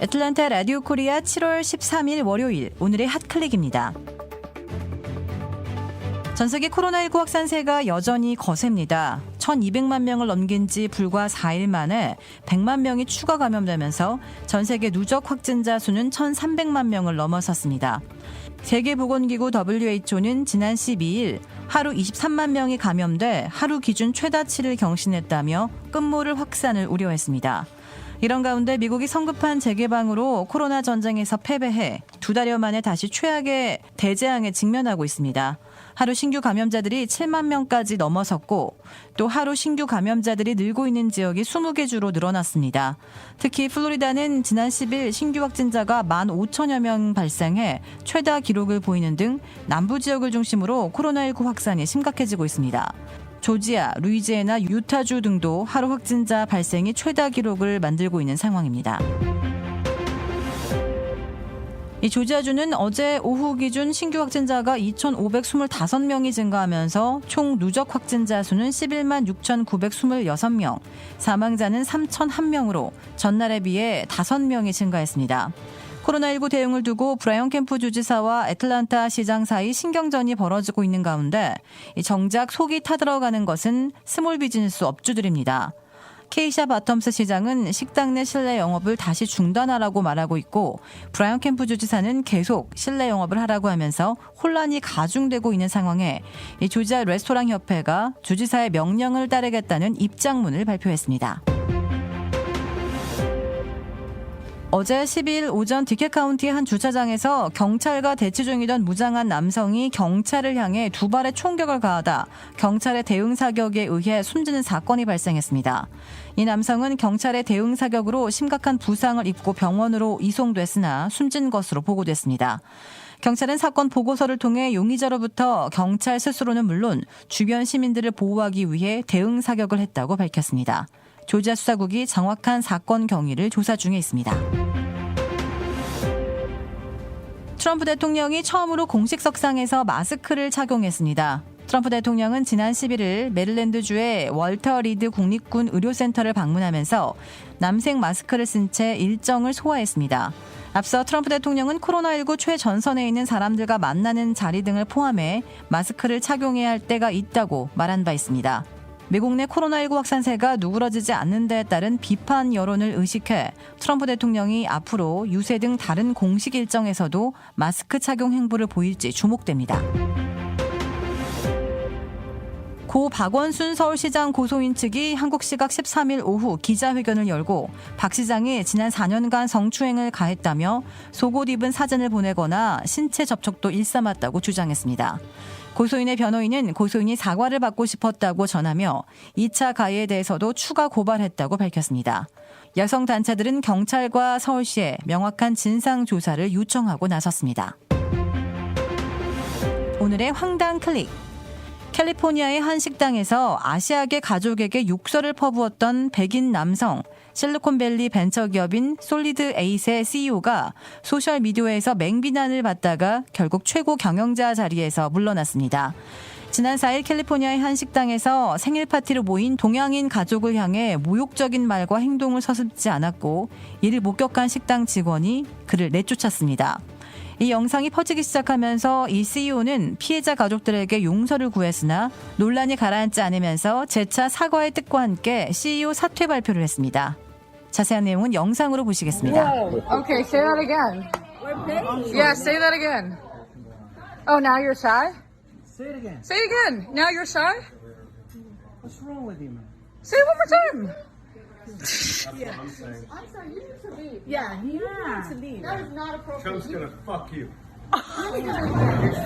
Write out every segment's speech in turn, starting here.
애틀란타 라디오 코리아 7월 13일 월요일 오늘의 핫클릭입니다. 전 세계 코로나19 확산세가 여전히 거셉니다. 1200만 명을 넘긴 지 불과 4일 만에 100만 명이 추가 감염되면서 전 세계 누적 확진자 수는 1300만 명을 넘어섰습니다. 세계보건기구 WHO는 지난 12일 하루 23만 명이 감염돼 하루 기준 최다치를 경신했다며 끝모를 확산을 우려했습니다. 이런 가운데 미국이 성급한 재개방으로 코로나 전쟁에서 패배해 두 달여 만에 다시 최악의 대재앙에 직면하고 있습니다. 하루 신규 감염자들이 7만 명까지 넘어섰고 또 하루 신규 감염자들이 늘고 있는 지역이 20개 주로 늘어났습니다. 특히 플로리다는 지난 10일 신규 확진자가 1만 5천여 명 발생해 최다 기록을 보이는 등 남부 지역을 중심으로 코로나19 확산이 심각해지고 있습니다. 조지아, 루이지애나 유타주 등도 하루 확진자 발생이 최다 기록을 만들고 있는 상황입니다. 이 조지아주는 어제 오후 기준 신규 확진자가 2,525명이 증가하면서 총 누적 확진자 수는 11만 6,926명, 사망자는 3,001명으로 전날에 비해 5명이 증가했습니다. 코로나19 대응을 두고 브라이언 캠프 주지사와 애틀란타 시장 사이 신경전이 벌어지고 있는 가운데 이 정작 속이 타들어가는 것은 스몰 비즈니스 업주들입니다. 케이샤 바텀스 시장은 식당 내 실내 영업을 다시 중단하라고 말하고 있고 브라이언 캠프 주지사는 계속 실내 영업을 하라고 하면서 혼란이 가중되고 있는 상황에 이 조지아 레스토랑 협회가 주지사의 명령을 따르겠다는 입장문을 발표했습니다. 어제 12일 오전 디켓 카운티의 한 주차장에서 경찰과 대치 중이던 무장한 남성이 경찰을 향해 두 발의 총격을 가하다 경찰의 대응 사격에 의해 숨지는 사건이 발생했습니다. 이 남성은 경찰의 대응 사격으로 심각한 부상을 입고 병원으로 이송됐으나 숨진 것으로 보고됐습니다. 경찰은 사건 보고서를 통해 용의자로부터 경찰 스스로는 물론 주변 시민들을 보호하기 위해 대응 사격을 했다고 밝혔습니다. 조지아 수사국이 정확한 사건 경위를 조사 중에 있습니다. 트럼프 대통령이 처음으로 공식 석상에서 마스크를 착용했습니다. 트럼프 대통령은 지난 11일 메릴랜드주의 월터 리드 국립군 의료센터를 방문하면서 남색 마스크를 쓴 채 일정을 소화했습니다. 앞서 트럼프 대통령은 코로나19 최전선에 있는 사람들과 만나는 자리 등을 포함해 마스크를 착용해야 할 때가 있다고 말한 바 있습니다. 미국 내 코로나19 확산세가 누그러지지 않는 데에 따른 비판 여론을 의식해 트럼프 대통령이 앞으로 유세 등 다른 공식 일정에서도 마스크 착용 행보를 보일지 주목됩니다. 고 박원순 서울시장 고소인 측이 한국 시각 13일 오후 기자회견을 열고 박 시장이 지난 4년간 성추행을 가했다며 속옷 입은 사진을 보내거나 신체 접촉도 일삼았다고 주장했습니다. 고소인의 변호인은 고소인이 사과를 받고 싶었다고 전하며 2차 가해에 대해서도 추가 고발했다고 밝혔습니다. 여성 단체들은 경찰과 서울시에 명확한 진상 조사를 요청하고 나섰습니다. 오늘의 황당 클릭. 캘리포니아의 한 식당에서 아시아계 가족에게 욕설을 퍼부었던 백인 남성 실리콘밸리 벤처기업인 솔리드 에잇의 CEO가 소셜미디어에서 맹비난을 받다가 결국 최고 경영자 자리에서 물러났습니다. 지난 4일 캘리포니아의 한 식당에서 생일 파티로 모인 동양인 가족을 향해 모욕적인 말과 행동을 서슴지 않았고 이를 목격한 식당 직원이 그를 내쫓았습니다. 이 영상이 퍼지기 시작하면서 이 CEO는 피해자 가족들에게 용서를 구했으나 논란이 가라앉지 않으면서 재차 사과의 뜻과 함께 CEO 사퇴 발표를 했습니다. 자세한 내용은 영상으로 보시겠습니다. Okay, say that again. Yeah, say that again. Oh, now you're shy? Say it again. Say it again. Now you're shy? What's wrong with you, man? Say it one more time. Yeah, he needs to leave. That is not appropriate. Trump's gonna fuck you. you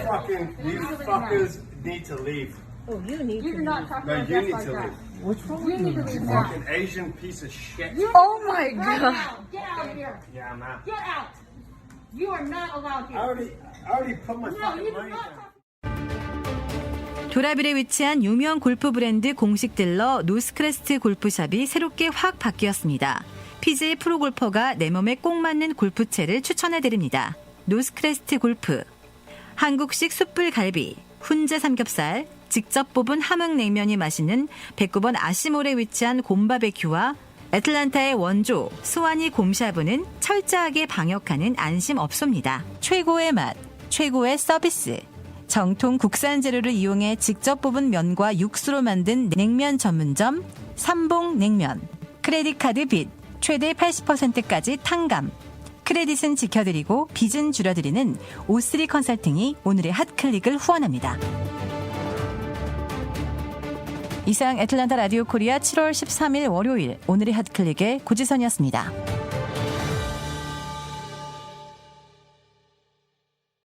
fucking, you fuckers need to leave. Oh, you need You to do not talk No, about you us need like to that. leave. What's wrong You with need you? to leave now. Fucking Asian piece of shit. Oh my Right god. now, get out of here. Yeah, I'm out. Get out. You are not allowed I here. already, I already put my No, fucking you do money not down. talk. 도라빌에 위치한 유명 골프 브랜드 공식 딜러 노스크레스트 골프샵이 새롭게 확 바뀌었습니다. PGA 프로 골퍼가 내 몸에 꼭 맞는 골프채를 추천해 드립니다. 노스크레스트 골프. 한국식 숯불 갈비, 훈제 삼겹살, 직접 뽑은 함흥냉면이 맛있는 백구번 아시몰에 위치한 곰바베큐와 애틀란타의 원조 수완이 곰샤브는 철저하게 방역하는 안심 업소입니다. 최고의 맛, 최고의 서비스. 정통 국산 재료를 이용해 직접 뽑은 면과 육수로 만든 냉면 전문점 삼봉냉면. 크레딧 카드 빚 최대 80%까지 탕감. 크레딧은 지켜드리고 빚은 줄여드리는 오스리 컨설팅이 오늘의 핫클릭을 후원합니다. 이상 애틀란타 라디오 코리아 7월 13일 월요일 오늘의 핫클릭의 고지선이었습니다.